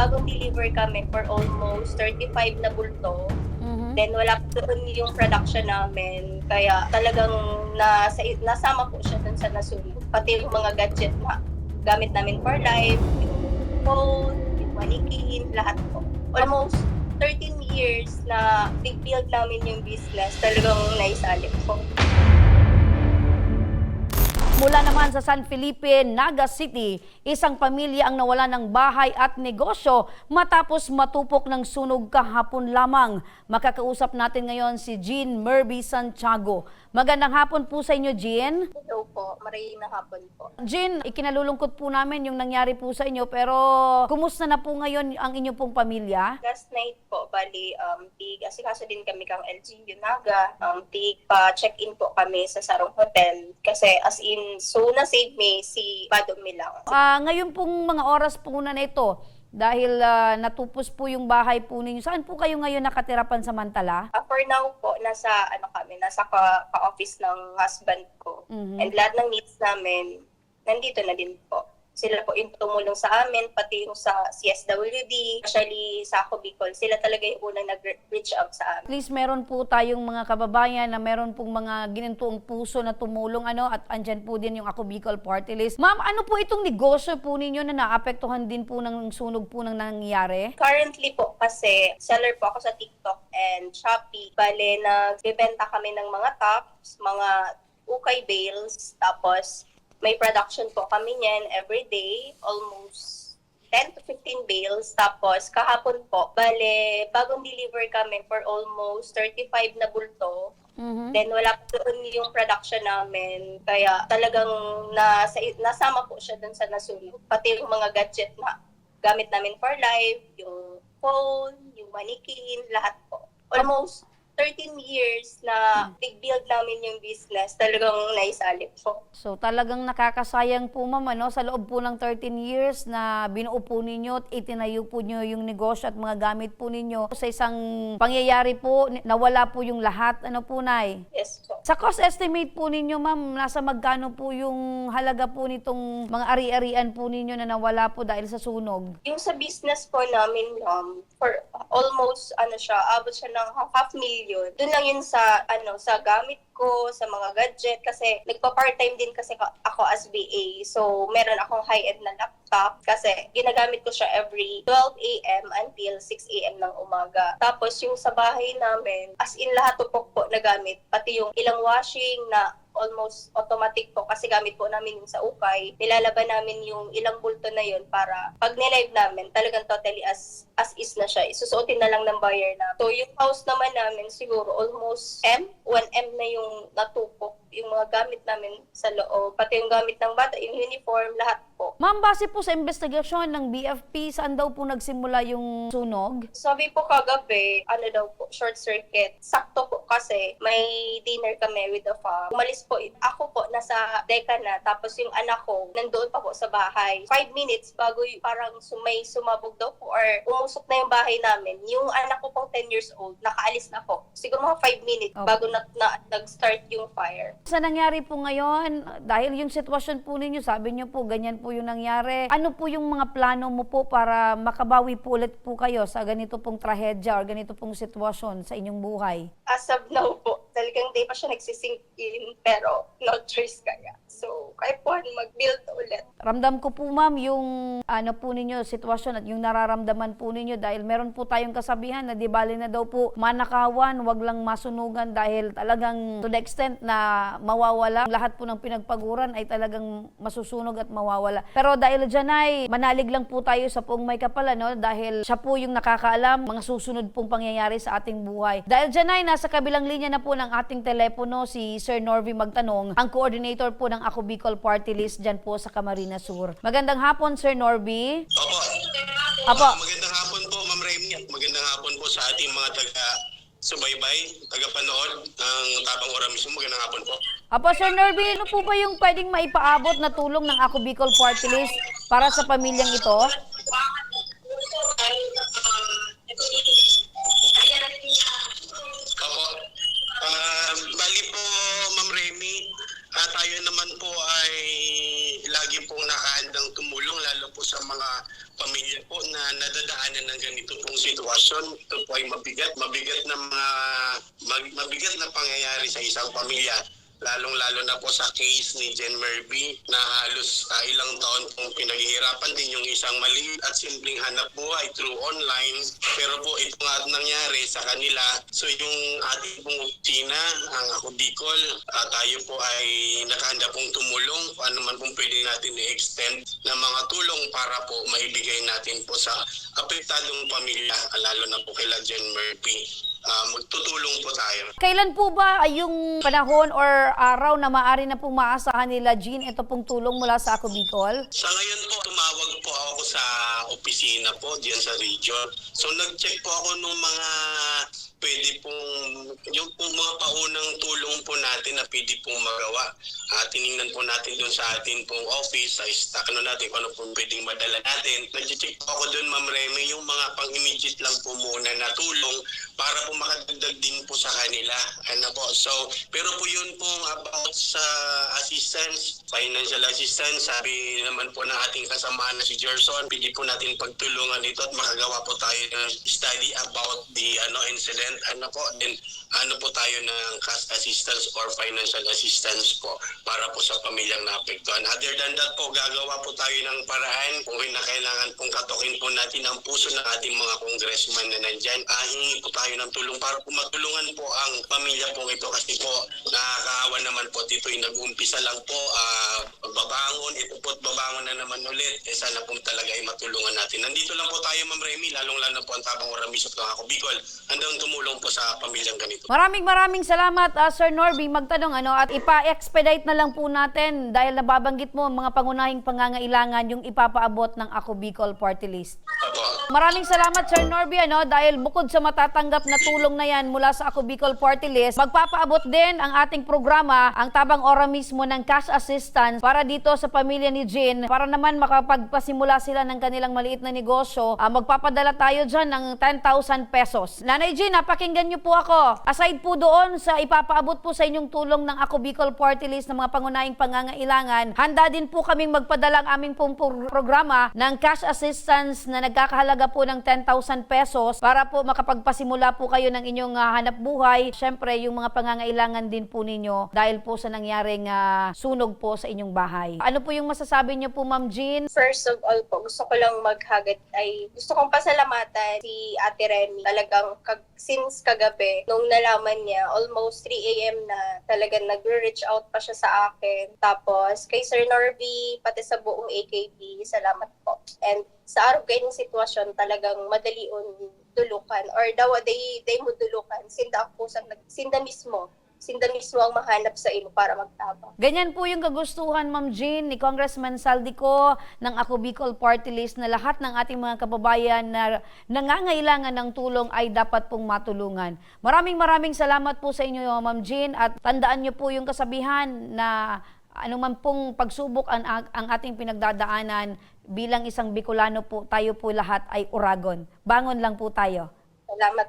bagong deliver kami for almost 35 na bulto. Mhm. Then wala po doon yung production namin. Kaya talagang nasa, nasama po siya dun sa nasunog. Pati yung mga gadget na gamit namin for life, yung phone, yung mannequin, lahat po. Almost 13 years na big build namin yung business, talagang naisalip po. Mula naman sa San Felipe, Naga City, isang pamilya ang nawala ng bahay at negosyo matapos matupok ng sunog kahapon lamang. Makakausap natin ngayon si Jean Merby Santiago. Magandang hapon po sa inyo, Jean. Hello po, maray na hapon po. Jean, ikinalulungkot po namin yung nangyari po sa inyo, pero kumusta na po ngayon ang inyo pong pamilya? Last night po, bali, um, tig, asikaso din kami kang LG Yunaga. Um, tig, pa-check-in po kami sa Sarong Hotel. Kasi as in, so na-save me si Badong Milang. Ah, ngayon pong mga oras po na ito, dahil ah, natupos po yung bahay po ninyo, saan po kayo ngayon nakatira pansamantala? Uh, for now po, nasa, ano kami, nasa ka- ka-office ng husband ko. Mhm. And lahat ng needs namin, nandito na din po. Sila po yung tumulong sa amin, pati yung sa CSWD, actually sa Ako Bicol, sila talaga yung unang nag-reach out sa amin. At least meron po tayong mga kababayan na meron pong mga ginintong puso na tumulong ano at andyan po din yung Ako Bicol Party List. Ma'am, ano po itong negosyo po ninyo na naapektuhan din po ng sunog po ng nangyayari? Currently po kasi seller po ako sa TikTok and Shopee. Bale, nagbebenta kami ng mga tops, mga ukay bales, tapos may production po kami niyan every day, almost 10 to 15 bales. Tapos kahapon po, bale, bagong deliver kami for almost 35 na bulto. Mhm. Then wala po doon yung production namin. Kaya talagang nasa, nasama po siya doon sa nasunog. Pati yung mga gadget na gamit namin for life, yung phone, yung mannequin, lahat po. Almost 13 years na big build namin yung business, talagang naisalip po. So talagang nakakasayang po ma'am ano, sa loob po ng 13 years na binuo po ninyo at itinayo po nyo yung negosyo at mga gamit po ninyo sa isang pangyayari po, nawala po yung lahat. Ano po, Nay? Yes po. Sa cost estimate po ninyo, ma'am, nasa magkano po yung halaga po nitong mga ari-arian po ninyo na nawala po dahil sa sunog? Yung sa business po namin, um, for almost, ano siya, abot siya ng half million. Doon lang yun sa, ano, sa gamit ko, sa mga gadget, kasi nagpa-part-time din kasi ka- ako as BA. So, meron akong high-end na laptop kasi ginagamit ko siya every 12 a.m. until 6 a.m. ng umaga. Tapos, yung sa bahay namin, as in lahat tupok po na gamit, pati yung ilang washing na almost automatic po kasi gamit po namin yung sa ukay. Nilalaban namin yung ilang bulto na yun para pag nilive namin, talagang totally as as is na siya. Isusuotin na lang ng buyer na. So yung house naman namin siguro almost M, 1M na yung natupok yung mga gamit namin sa loob. Pati yung gamit ng bata, yung uniform, lahat po. Ma'am, base po sa investigasyon ng BFP, saan daw po nagsimula yung sunog? Sabi po kagabi, ano daw po, short circuit. Sakto po kasi may dinner kami with the fam. Umalis po, ako po nasa deka na, tapos yung anak ko nandoon pa po sa bahay. Five minutes bago y- parang sumay sumabog daw po or umusok na yung bahay namin. Yung anak ko pong 10 years old, nakaalis na po. Siguro mga 5 minutes Okay. bago na, na, nag-start yung fire. Sa nangyari po ngayon, dahil yung sitwasyon po ninyo, sabi niyo po, ganyan po yung nangyari. Ano po yung mga plano mo po para makabawi po ulit po kayo sa ganito pong trahedya or ganito pong sitwasyon sa inyong buhay? As of now po, talagang di pa siya nagsisink in, pero no choice kaya. So, kaya po mag-build ulit. Ramdam ko po ma'am yung ano po ninyo sitwasyon at yung nararamdaman po ninyo dahil meron po tayong kasabihan na di bali na daw po manakawan, wag lang masunugan dahil talagang to the extent na mawawala lahat po ng pinagpaguran ay talagang masusunog at mawawala. Pero dahil dyan ay manalig lang po tayo sa pong may kapal no dahil siya po yung nakakaalam mga susunod pong pangyayari sa ating buhay. Dahil dyan ay nasa kabilang linya na po ng ating telepono si Sir Norby Magtanong, ang coordinator po ng Ako Bicol Party List dyan po sa Camarines Sur. Magandang hapon Sir Norby. Opo. Apo. Magandang hapon po, Ma'am Remy, magandang hapon po sa ating mga taga subaybay, taga-panood ng Tabang Ora mismo. Magandang hapon po. Apo Sir Norby, ano po ba yung pwedeng maipaabot na tulong ng Ako Bicol Party List para sa pamilyang ito? Ah, tayo naman po ay lagi pong nakahandang tumulong lalo po sa mga pamilya po na nadadaanan ng ganito pong sitwasyon. Ito po ay mabigat, mabigat na mga, mag- mabigat na pangyayari sa isang pamilya lalong-lalo na po sa case ni Jen Merby na halos ah, ilang taon pong pinaghihirapan din yung isang maliit at simpleng hanap buhay through online. Pero po ito nga nangyari sa kanila. So yung ating pong opisina, ang ako Bicol, ah, tayo po ay nakahanda pong tumulong kung ano man pong pwede natin i-extend na mga tulong para po maibigay natin po sa apektadong pamilya, lalo na po kila Jen Murphy. Ah, magtutulong po tayo. Kailan po ba yung panahon or araw na maaari na pong maasahan nila, Jean, ito pong tulong mula sa Ako Bicol? Sa ngayon po, tumawag po ako sa opisina po diyan sa region. So nag-check po ako nung mga pwede pong, yung pong mga paunang tulong po natin na pwede pong magawa. Uh, tiningnan po natin doon sa atin pong office, sa stock ano natin kung ano pong pwedeng madala natin. Nag-check po ako doon, Ma'am Remy, yung mga pang-immediate lang po muna na tulong para po makadagdag din po sa kanila. Ano po, so, pero po yun pong about sa assistance, financial assistance, sabi naman po ng ating kasama na si Gerson, pwede po natin pagtulungan ito at makagawa po tayo ng study about the ano incident. Ano po, then ano po tayo ng cash assistance or financial assistance po para po sa pamilyang naapektuhan. Other than that po, gagawa po tayo ng paraan kung kailangan pong katukin po natin ang puso ng ating mga congressman na nandyan. Ah, hingi po tayo ng tulong para po matulungan po ang pamilya po ito kasi po nakakaawa naman po dito yung nag-umpisa lang po ah, babangon, ito po at babangon na naman ulit. Eh sana po talaga ay matulungan natin. Nandito lang po tayo Ma'am Remy, lalong-lalo po ang tabang oramisot ng ako Bicol. Handang tumulong po sa pamilyang ganito. Maraming maraming salamat, ah, Sir Norby. Magtanong ano at ipa-expedite na lang po natin dahil nababanggit mo ang mga pangunahing pangangailangan yung ipapaabot ng Ako Bicol Party List. Opo. Maraming salamat Sir Norby ano dahil bukod sa matatanggap na tulong na yan mula sa Ako Bicol Party List, magpapaabot din ang ating programa ang tabang ora mismo ng cash assistance para dito sa pamilya ni Jean para naman makapagpasimula sila ng kanilang maliit na negosyo. Ah, magpapadala tayo dyan ng 10,000 pesos. Nanay Jean, napakinggan niyo po ako. Aside po doon sa ipapaabot po sa inyong tulong ng Ako Bicol Party List ng mga pangunahing pangangailangan, handa din po kaming magpadala ang aming pong pro- programa ng cash assistance na nagkakahalaga po ng 10,000 pesos para po makapagpasimula po kayo ng inyong ah, hanap buhay. Siyempre, yung mga pangangailangan din po ninyo dahil po sa nangyaring ah, sunog po sa inyong bahay. Ano po yung masasabi niyo po, Ma'am Jean? First of all po, gusto ko lang maghagat ay gusto kong pasalamatan si Ate Remy. Talagang kag, since kagabi, nung nalaman niya, almost 3 a.m. na talagang nag-reach out pa siya sa akin. Tapos kay Sir Norby, pati sa buong AKB, salamat po. And sa araw kayo ng sitwasyon, talagang madali on dulukan. Or daw day day mo dulukan. Sinda ako sa sinda mismo. Sinda mismo ang mahanap sa imo para magtabang Ganyan po yung kagustuhan, Ma'am Jean, ni Congressman Saldico ng Ako Bicol Party List na lahat ng ating mga kababayan na nangangailangan ng tulong ay dapat pong matulungan. Maraming maraming salamat po sa inyo, Ma'am Jean, at tandaan niyo po yung kasabihan na anuman pong pagsubok ang, ang ating pinagdadaanan bilang isang Bicolano po, tayo po lahat ay uragon. Bangon lang po tayo. salamat